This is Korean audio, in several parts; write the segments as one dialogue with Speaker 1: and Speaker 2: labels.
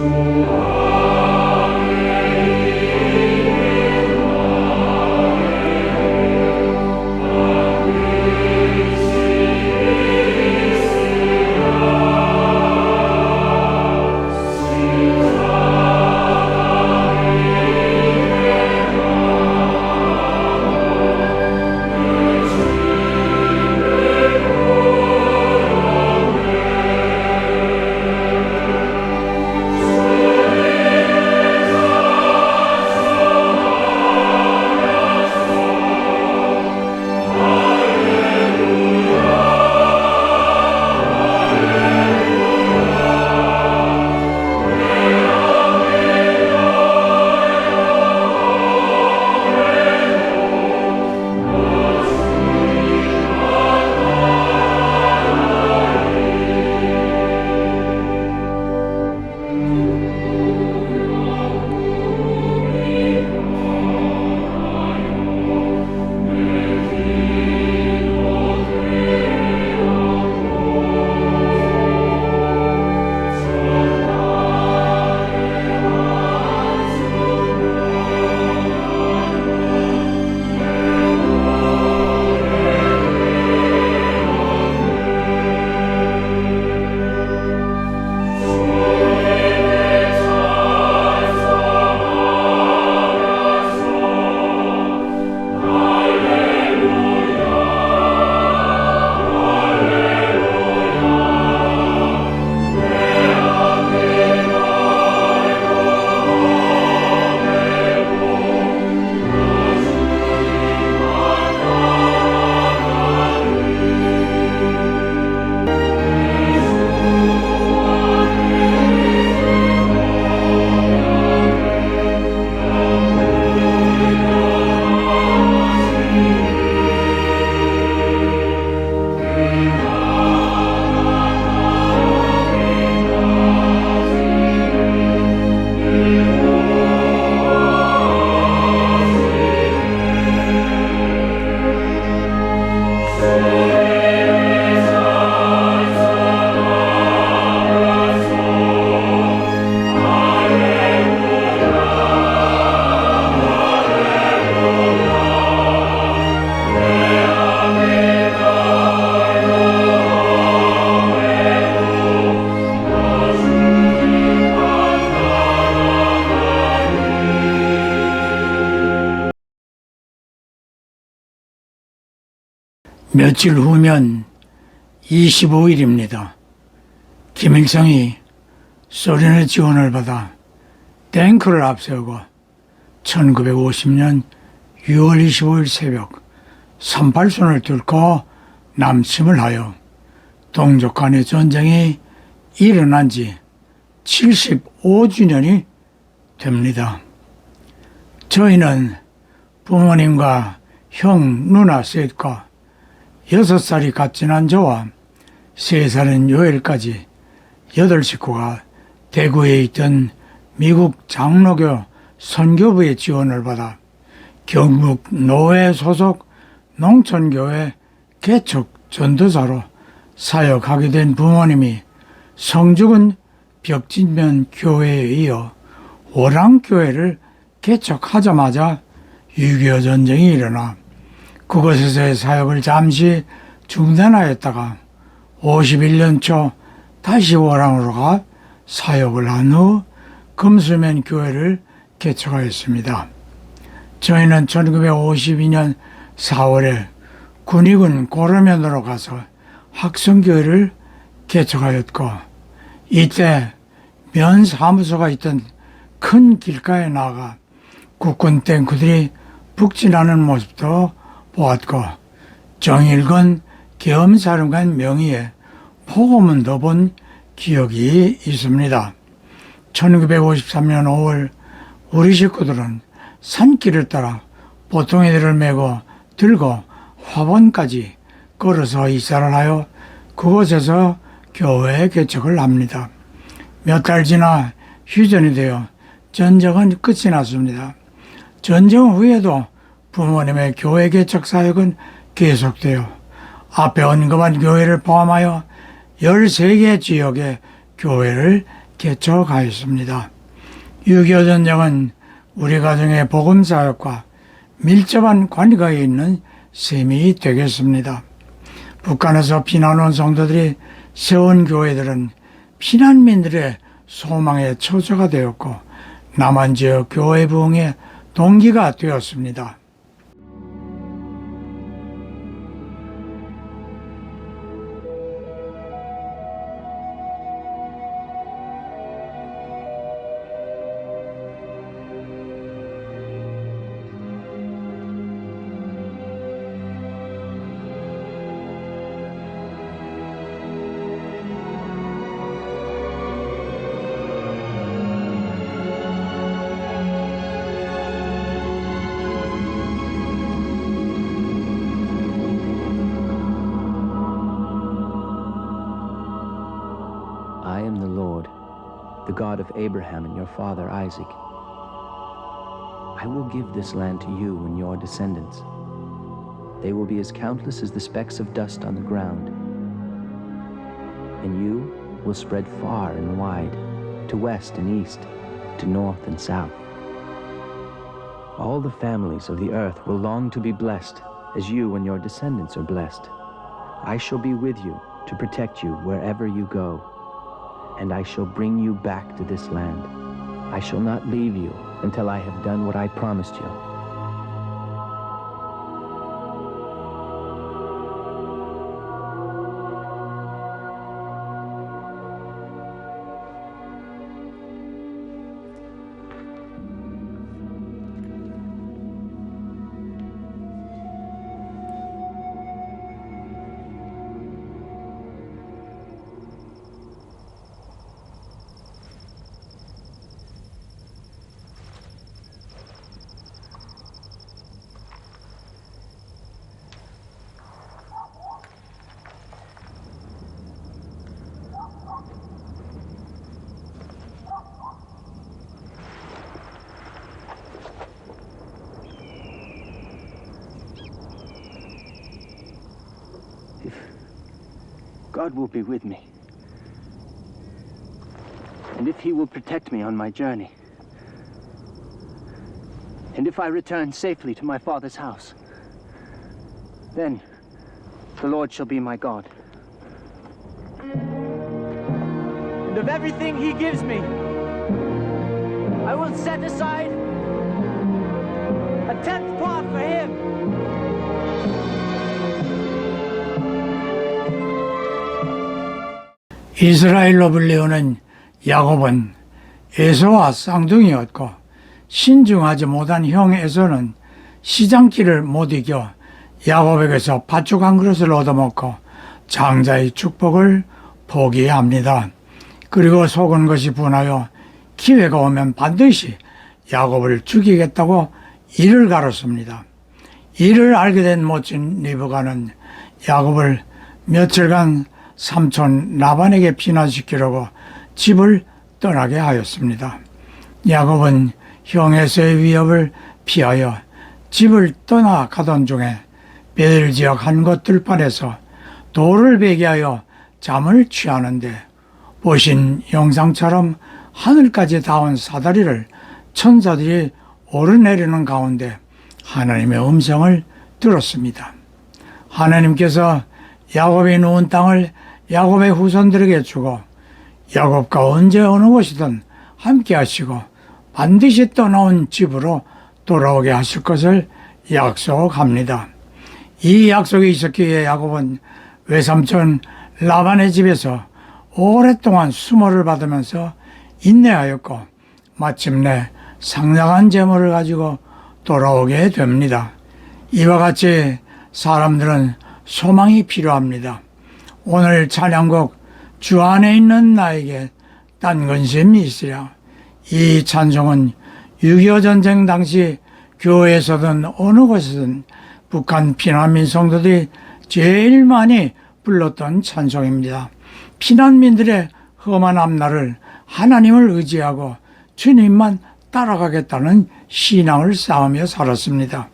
Speaker 1: Música 며칠 후면 25일입니다. 김일성이 소련의 지원을 받아 탱크를 앞세우고 1950년 6월 25일 새벽 38선을 뚫고 남침을 하여 동족 간의 전쟁이 일어난 지 75주년이 됩니다. 저희는 부모님과 형, 누나 셋과 여섯 살이 갓 지난 저와 세 살인 요엘까지 여덟 식구가 대구에 있던 미국 장로교 선교부의 지원을 받아 경북 노회 소속 농촌교회 개척 전도사로 사역하게 된 부모님이 성죽은 벽진면 교회에 이어 오랑교회를 개척하자마자 6.25 전쟁이 일어나 그곳에서의 사역을 잠시 중단하였다가 51년 초 다시 오랑으로 가 사역을 한 후 금수면 교회를 개척하였습니다. 저희는 1952년 4월에 군의군 고려면으로 가서 학성교회를 개척하였고 이때 면 사무소가 있던 큰 길가에 나가 국군 탱크들이 북진하는 모습도 보았고 정일건 겸사령관 명의의 포고문 도 본 기억이 있습니다. 1953년 5월 우리 식구들은 산길을 따라 보통이들을 메고 들고 화원까지 걸어서 이사를 하여 그곳에서 교회 개척을 합니다. 몇 달 지나 휴전이 되어 전쟁은 끝이 났습니다. 전쟁 후에도 부모님의 교회 개척 사역은 계속되어 앞에 언급한 교회를 포함하여 13개 지역의 교회를 개척하였습니다. 6.25 전쟁은 우리 가정의 복음 사역과 밀접한 관계가 있는 셈이 되겠습니다. 북한에서 피난 온 성도들이 세운 교회들은 피난민들의 소망의 처소가 되었고 남한 지역 교회 부흥의 동기가 되었습니다.
Speaker 2: God of Abraham and your father Isaac. I will give this land to you and your descendants. They will be as countless as the specks of dust on the ground. And you will spread far and wide, to west and east, to north and south. All the families of the earth will long to be blessed, as you and your descendants are blessed. I shall be with you to protect you wherever you go and I shall bring you back to this land. I shall not leave you until I have done what I promised you. God will be with me. And if He will protect me on my journey, and if I return safely to my father's house, then the Lord shall be my God. And of everything He gives me, I will set aside a tenth part for Him.
Speaker 1: 이스라엘로 불리우는 야곱은 에서와 쌍둥이였고 신중하지 못한 형 에서는 시장길을 못 이겨 야곱에게서 팥죽 한 그릇을 얻어먹고 장자의 축복을 포기합니다. 그리고 속은 것이 분하여 기회가 오면 반드시 야곱을 죽이겠다고 이를 가렸습니다. 이를 알게 된 모친 리브가는 야곱을 며칠간 삼촌 라반에게 피난시키려고 집을 떠나게 하였습니다. 야곱은 형에서의 위협을 피하여 집을 떠나 가던 중에 베들 지역 한 곳 들판에서 돌을 베개하여 잠을 취하는데 보신 영상처럼 하늘까지 닿은 사다리를 천사들이 오르내리는 가운데 하나님의 음성을 들었습니다. 하나님께서 야곱이 누운 땅을 야곱의 후손들에게 주고 야곱과 언제 어느 곳이든 함께 하시고 반드시 떠나온 집으로 돌아오게 하실 것을 약속합니다. 이 약속이 있었기에 야곱은 외삼촌 라반의 집에서 오랫동안 수모를 받으면서 인내하였고 마침내 상당한 재물을 가지고 돌아오게 됩니다. 이와 같이 사람들은 소망이 필요합니다. 오늘 찬양곡 주 안에 있는 나에게 딴 근심이 있으랴. 이 찬송은 6.25 전쟁 당시 교회에서든 어느 곳에서든 북한 피난민 성도들이 제일 많이 불렀던 찬송입니다. 피난민들의 험한 앞날을 하나님을 의지하고 주님만 따라가겠다는 신앙을 쌓으며 살았습니다.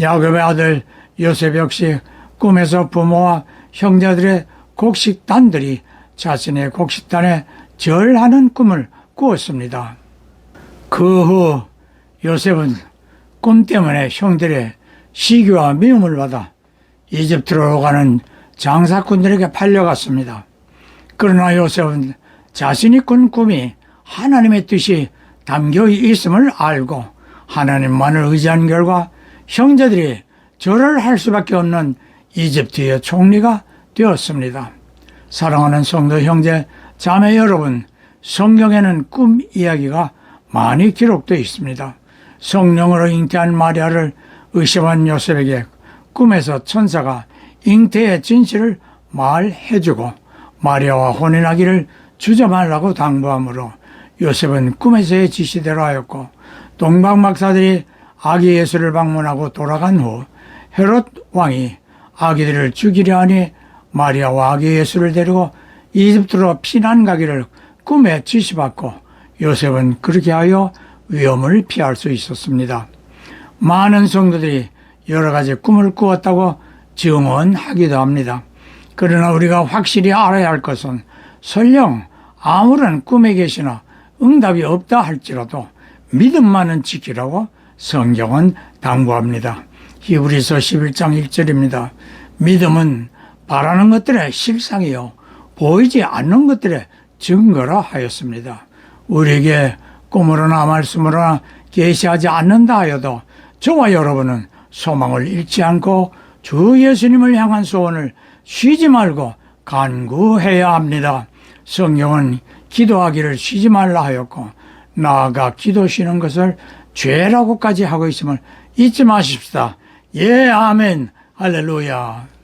Speaker 1: 야곱의 아들 요셉 역시 꿈에서 부모와 형제들의 곡식단들이 자신의 곡식단에 절하는 꿈을 꾸었습니다. 그 후 요셉은 꿈 때문에 형들의 시기와 미움을 받아 이집트로 가는 장사꾼들에게 팔려갔습니다. 그러나 요셉은 자신이 꾼 꿈이 하나님의 뜻이 담겨 있음을 알고 하나님만을 의지한 결과 형제들이 절을 할 수밖에 없는 이집트의 총리가 되었습니다. 사랑하는 성도 형제, 자매 여러분, 성경에는 꿈 이야기가 많이 기록되어 있습니다. 성령으로 잉태한 마리아를 의심한 요셉에게 꿈에서 천사가 잉태의 진실을 말해주고 마리아와 혼인하기를 주저 말라고 당부하므로 요셉은 꿈에서의 지시대로 하였고 동방 박사들이 아기 예수를 방문하고 돌아간 후 헤롯 왕이 아기들을 죽이려 하니 마리아와 아기 예수를 데리고 이집트로 피난 가기를 꿈에 지시받고 요셉은 그렇게 하여 위험을 피할 수 있었습니다. 많은 성도들이 여러 가지 꿈을 꾸었다고 증언하기도 합니다. 그러나 우리가 확실히 알아야 할 것은 설령 아무런 꿈에 계시나 응답이 없다 할지라도 믿음만은 지키라고 성경은 당부합니다. 히브리서 11장 1절입니다. 믿음은 바라는 것들의 실상이요 보이지 않는 것들의 증거라 하였습니다. 우리에게 꿈으로나 말씀으로나 계시하지 않는다 하여도 저와 여러분은 소망을 잃지 않고 주 예수님을 향한 소원을 쉬지 말고 간구해야 합니다. 성경은 기도하기를 쉬지 말라 하였고 나아가 기도 쉬는 것을 죄라고까지 하고 있음을 잊지 마십시다. 예, 아멘. 할렐루야.